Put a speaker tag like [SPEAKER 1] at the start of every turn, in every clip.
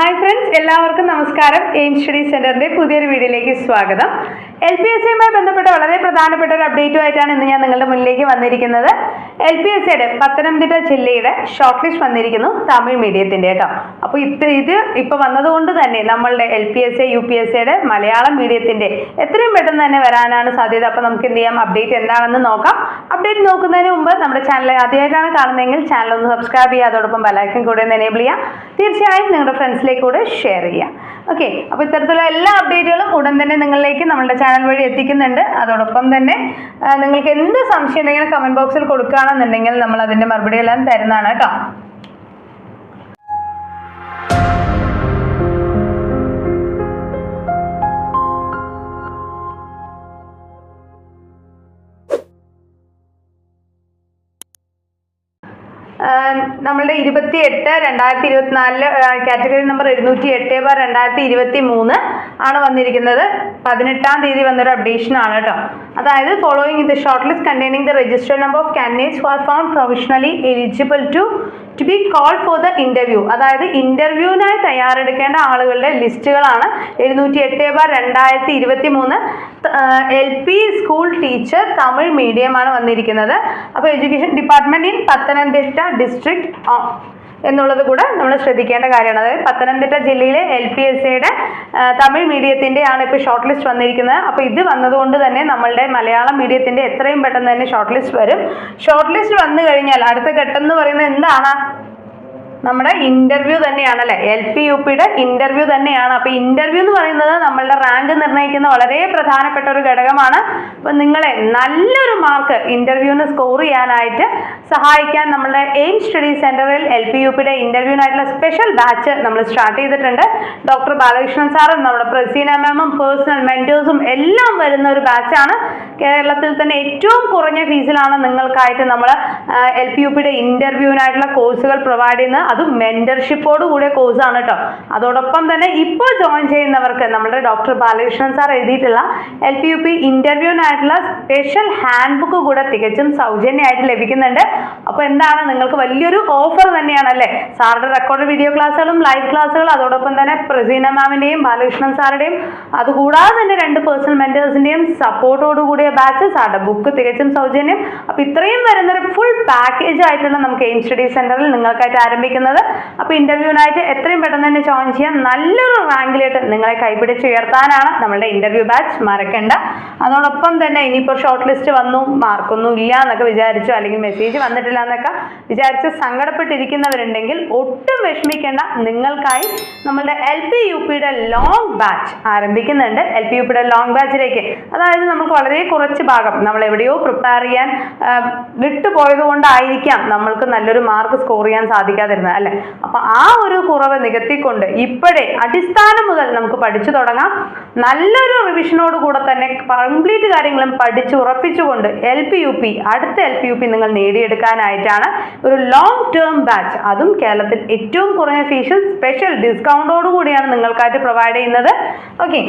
[SPEAKER 1] Hi friends എല്ലാവർക്കും നമസ്കാരം. Aim study സെന്ററിന്റെ പുതിയൊരു വീഡിയോയിലേക്ക് സ്വാഗതം. എൽ പി എസ് സിയുമായി ബന്ധപ്പെട്ട വളരെ പ്രധാനപ്പെട്ട ഒരു അപ്ഡേറ്റുമായിട്ടാണ് ഇന്ന് ഞാൻ നിങ്ങളുടെ മുന്നിലേക്ക് വന്നിരിക്കുന്നത്. എൽ പി എസ് സിയുടെ പത്തനംതിട്ട ജില്ലയുടെ ഷോർട്ട് ലിസ്റ്റ് വന്നിരിക്കുന്നു തമിഴ് മീഡിയത്തിന്റെ കേട്ടോ. അപ്പോൾ ഇത് ഇത് ഇപ്പോൾ വന്നതുകൊണ്ട് തന്നെ നമ്മളുടെ L P S C U P S സിയുടെ മലയാളം മീഡിയത്തിന്റെ എത്രയും പെട്ടെന്ന് തന്നെ വരാനാണ് സാധ്യത. അപ്പോൾ നമുക്ക് എന്ത് ചെയ്യാം? അപ്ഡേറ്റ് എന്താണെന്ന് നോക്കാം. അപ്ഡേറ്റ് നോക്കുന്നതിന് മുമ്പ് നമ്മുടെ ചാനൽ ആദ്യമായിട്ടാണ് കാണുന്നതെങ്കിൽ ചാനൽ ഒന്ന് സബ്സ്ക്രൈബ് ചെയ്യുക അതോടൊപ്പം ബെലൈക്കൻ കൂടെ ഒന്ന് എനേബിൾ ചെയ്യുക. തീർച്ചയായും നിങ്ങളുടെ ഫ്രണ്ട്സിലേക്ക് കൂടെ ഷെയർ ചെയ്യുക. ഓക്കെ അപ്പോൾ ഇത്തരത്തിലുള്ള എല്ലാ അപ്ഡേറ്റുകളും ഉടൻ തന്നെ നിങ്ങളിലേക്ക് നമ്മുടെ ചാനൽ വഴി എത്തിക്കുന്നുണ്ട്. അതോടൊപ്പം തന്നെ നിങ്ങൾക്ക് എന്ത് സംശയം ഉണ്ടെങ്കിലും കമന്റ് ബോക്സിൽ കൊടുക്കുകയാണെന്നുണ്ടെങ്കിൽ നമ്മൾ അതിന്റെ മറുപടി എല്ലാം തരുന്നതാണ് കേട്ടോ. നമ്മളുടെ ഇരുപത്തി എട്ട് രണ്ടായിരത്തി ഇരുപത്തിനാലിൽ കാറ്റഗറി നമ്പർ ഇരുന്നൂറ്റി എട്ട് ബാർ രണ്ടായിരത്തി ഇരുപത്തി മൂന്ന് ആണ് വന്നിരിക്കുന്നത്. പതിനെട്ടാം തീയതി വന്നൊരു അപ്ഡേഷൻ ആണ് കേട്ടോ. അതായത് following the short list containing the register number of candidates for found professionally eligible to to be call for the interview അതായത് ഇന്റർവ്യൂവിനായി തയ്യാറെടുക്കേണ്ട ആളുകളുടെ ലിസ്റ്റുകളാണ് എഴുന്നൂറ്റി എട്ട് ബാർ രണ്ടായിരത്തി ഇരുപത്തി മൂന്ന് L P school teacher Tamil മീഡിയമാണ് വന്നിരിക്കുന്നത്. അപ്പോൾ education department in Pathanamthitta district എന്നുള്ളത് കൂടെ നമ്മൾ ശ്രദ്ധിക്കേണ്ട കാര്യമാണ്. അതായത് പത്തനംതിട്ട ജില്ലയിലെ എൽ പി എസ് സിയുടെ തമിഴ് മീഡിയത്തിന്റെ ആണ് ഇപ്പോൾ ഷോർട്ട് ലിസ്റ്റ് വന്നിരിക്കുന്നത്. അപ്പോൾ ഇത് വന്നതുകൊണ്ട് തന്നെ നമ്മളുടെ മലയാളം മീഡിയത്തിന്റെ എത്രയും പെട്ടെന്ന് തന്നെ ഷോർട്ട് ലിസ്റ്റ് വരും. ഷോർട്ട് ലിസ്റ്റ് വന്നു കഴിഞ്ഞാൽ അടുത്ത ഘട്ടം എന്ന് പറയുന്നത് എന്താണ്? നമ്മുടെ ഇന്റർവ്യൂ തന്നെയാണ് അല്ലെ എൽ പി യു പിയുടെ ഇന്റർവ്യൂ തന്നെയാണ്. അപ്പൊ ഇന്റർവ്യൂ എന്ന് പറയുന്നത് നമ്മളുടെ റാങ്ക് നിർണയിക്കുന്ന വളരെ പ്രധാനപ്പെട്ട ഒരു ഘടകമാണ്. അപ്പൊ നിങ്ങളെ നല്ലൊരു മാർക്ക് ഇന്റർവ്യൂവിന് സ്കോർ ചെയ്യാനായിട്ട് സഹായിക്കാൻ നമ്മളുടെ എയിം സ്റ്റഡി സെന്ററിൽ എൽ പി യു പിയുടെ ഇന്റർവ്യൂവിനായിട്ടുള്ള സ്പെഷ്യൽ ബാച്ച് നമ്മൾ സ്റ്റാർട്ട് ചെയ്തിട്ടുണ്ട്. ഡോക്ടർ ബാലകൃഷ്ണൻ സാറും നമ്മുടെ പ്രസീന മാമും പേഴ്സണൽ മെന്റേഴ്സും എല്ലാം വരുന്ന ഒരു ബാച്ചാണ് കേരളത്തിൽ തന്നെ ഏറ്റവും കുറഞ്ഞ ഫീസിലാണ് നിങ്ങൾക്കായിട്ട് നമ്മൾ എൽ പി യു പിയുടെ ഇന്റർവ്യൂവിനായിട്ടുള്ള കോഴ്സുകൾ പ്രൊവൈഡ് ചെയ്യുന്നത്. അതും മെന്റർഷിപ്പോട് കൂടിയ കോഴ്സാണ് കേട്ടോ. അതോടൊപ്പം തന്നെ ഇപ്പോൾ ജോയിൻ ചെയ്യുന്നവർക്ക് നമ്മുടെ ഡോക്ടർ ബാലകൃഷ്ണൻ സാർ എഴുതിയിട്ടുള്ള എൽ പി യു പി ഇന്റർവ്യൂവിനായിട്ടുള്ള സ്പെഷ്യൽ ഹാൻഡ് ബുക്ക് കൂടെ തികച്ചും സൗജന്യമായിട്ട് ലഭിക്കുന്നുണ്ട്. അപ്പോൾ എന്താണ് നിങ്ങൾക്ക് വലിയൊരു ഓഫർ തന്നെയാണ് അല്ലേ സാറുടെ റെക്കോർഡ് വീഡിയോ ക്ലാസ്സുകളും ലൈവ് ക്ലാസ്സുകളും അതോടൊപ്പം തന്നെ പ്രസീന മാമിന്റെയും ബാലകൃഷ്ണൻ സാറുടെയും അതുകൂടാതെ തന്നെ രണ്ട് പേഴ്സണൽ മെന്റേഴ്സിന്റെയും സപ്പോർട്ടോട് കൂടിയ ആണ്. ബുക്ക് തികച്ചും സൗജന്യം. അപ്പോൾ ഇത്രയും വരുന്നൊരു ഫുൾ പാക്കേജ് ആയിട്ടുള്ള നമുക്ക് എയിം സ്റ്റഡി സെന്ററിൽ നിങ്ങൾക്കായിട്ട് ആരംഭിക്കുന്നത്. അപ്പോൾ ഇന്റർവ്യൂവിനായിട്ട് എത്രയും പെട്ടെന്ന് തന്നെ ജോയിൻ ചെയ്യാൻ നല്ലൊരു റാങ്കിലേക്ക് നിങ്ങളെ കൈപിടിച്ച് ഉയർത്താനാണ് നമ്മുടെ ഇന്റർവ്യൂ ബാച്ച് മറക്കേണ്ട. അതോടൊപ്പം തന്നെ ഇനിയിപ്പോൾ ഷോർട്ട് ലിസ്റ്റ് വന്നു മാർക്കൊന്നും ഇല്ല എന്നൊക്കെ വിചാരിച്ചു. അല്ലെങ്കിൽ മെസ്സേജ് വന്നിട്ടില്ല എന്നൊക്കെ വിചാരിച്ച് സങ്കടപ്പെട്ടിരിക്കുന്നവരുണ്ടെങ്കിൽ ഒട്ടും വിഷമിക്കേണ്ട. നിങ്ങൾക്കായി നമ്മളുടെ എൽ പി യു പിയുടെ ലോങ് ബാച്ച് ആരംഭിക്കുന്നുണ്ട്. എൽ പി യു പിയുടെ ലോങ് ബാച്ചിലേക്ക് അതായത് നമുക്ക് വളരെ കുറച്ച് ഭാഗം നമ്മൾ എവിടെയോ പ്രിപ്പയർ ചെയ്യാൻ വിട്ടുപോയത് കൊണ്ടായിരിക്കാം നമ്മൾക്ക് നല്ലൊരു മാർക്ക് സ്കോർ ചെയ്യാൻ സാധിക്കാതിരുന്നത് അല്ലെ? അപ്പൊ ആ ഒരു കുറവ് നികത്തിക്കൊണ്ട് ഇപ്പോഴേ അടിസ്ഥാനം മുതൽ നമുക്ക് പഠിച്ചു തുടങ്ങാം. നല്ലൊരു റിവിഷനോട് കൂടെ തന്നെ കംപ്ലീറ്റ് കാര്യങ്ങളും പഠിച്ച് ഉറപ്പിച്ചുകൊണ്ട് എൽ പി യു പി അടുത്ത എൽ പി യു പി നിങ്ങൾ നേടിയെടുക്കാനായിട്ടാണ് ഒരു ലോങ് ടേം ബാച്ച് അതും കേരളത്തിൽ ഏറ്റവും കുറഞ്ഞ ഫീസിൽ സ്പെഷ്യൽ ഡിസ്കൗണ്ടോട് കൂടിയാണ് നിങ്ങൾക്കായിട്ട് പ്രൊവൈഡ് ചെയ്യുന്നത്. ഓക്കെ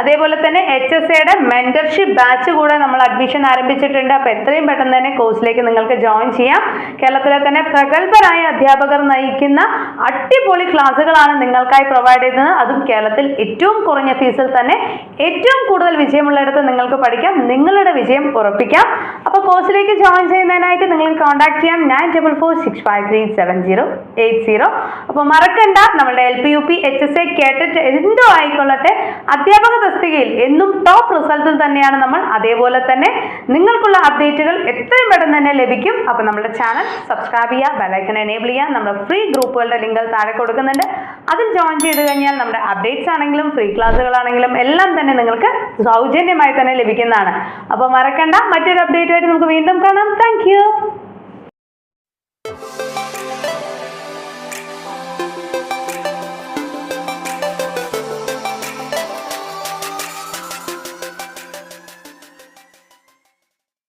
[SPEAKER 1] അതേപോലെ തന്നെ എച്ച് എസ് എയുടെ മെന്റർഷിപ്പ് ബാച്ച് കൂടെ നമ്മൾ അഡ്മിഷൻ ആരംഭിച്ചിട്ടുണ്ട്. അപ്പോൾ എത്രയും പെട്ടെന്ന് തന്നെ കോഴ്സിലേക്ക് നിങ്ങൾക്ക് ജോയിൻ ചെയ്യാം. കേരളത്തിലെ തന്നെ പ്രഗത്ഭരായ അധ്യാപകർ നയിക്കുന്ന അടിപൊളി ക്ലാസ്സുകളാണ് നിങ്ങൾക്കായി പ്രൊവൈഡ് ചെയ്യുന്നത് അതും കേരളത്തിൽ ഏറ്റവും കുറഞ്ഞ ഫീസിൽ തന്നെ ഏറ്റവും കൂടുതൽ വിജയമുള്ളിടത്ത് നിങ്ങൾക്ക് പഠിക്കാം. നിങ്ങളുടെ വിജയം ഉറപ്പിക്കാം. അപ്പോൾ കോഴ്സിലേക്ക് ജോയിൻ ചെയ്യുന്നതിനായിട്ട് നിങ്ങൾ കോൺടാക്ട് ചെയ്യാം. Nine double four six five three seven zero eight zero അപ്പോൾ മറക്കണ്ട നമ്മുടെ L P U P H S A കേട്ടിട്ട് എന്തോ ആയിക്കൊള്ളട്ടെ. അധ്യാപക തസ്തികയിൽ എന്നും ടോപ്പ് റിസൾട്ടിൽ തന്നെയാണ് നമ്മൾ. അതേപോലെ തന്നെ നിങ്ങൾക്കുള്ള അപ്ഡേറ്റുകൾ എത്രയും പെട്ടെന്ന് തന്നെ ലഭിക്കും. അപ്പോൾ നമ്മുടെ ചാനൽ സബ്സ്ക്രൈബ് ചെയ്യുക ബെലൈക്കൺ എനേബിൾ ചെയ്യുക. നമ്മുടെ ഫ്രീ ഗ്രൂപ്പുകളുടെ ലിങ്കുകൾ താഴെ കൊടുക്കുന്നുണ്ട്. അതിൽ ജോയിൻ ചെയ്ത് കഴിഞ്ഞാൽ നമ്മുടെ അപ്ഡേറ്റ്സ് ആണെങ്കിലും ഫ്രീ ക്ലാസ്സുകളാണെങ്കിലും എല്ലാം തന്നെ നിങ്ങൾക്ക് സൗജന്യമായി തന്നെ ലഭിക്കുന്നതാണ്. അപ്പോൾ മറക്കണ്ട മറ്റൊരു അപ്ഡേറ്റുമായിട്ട് നമുക്ക് വീണ്ടും കാണാം. താങ്ക്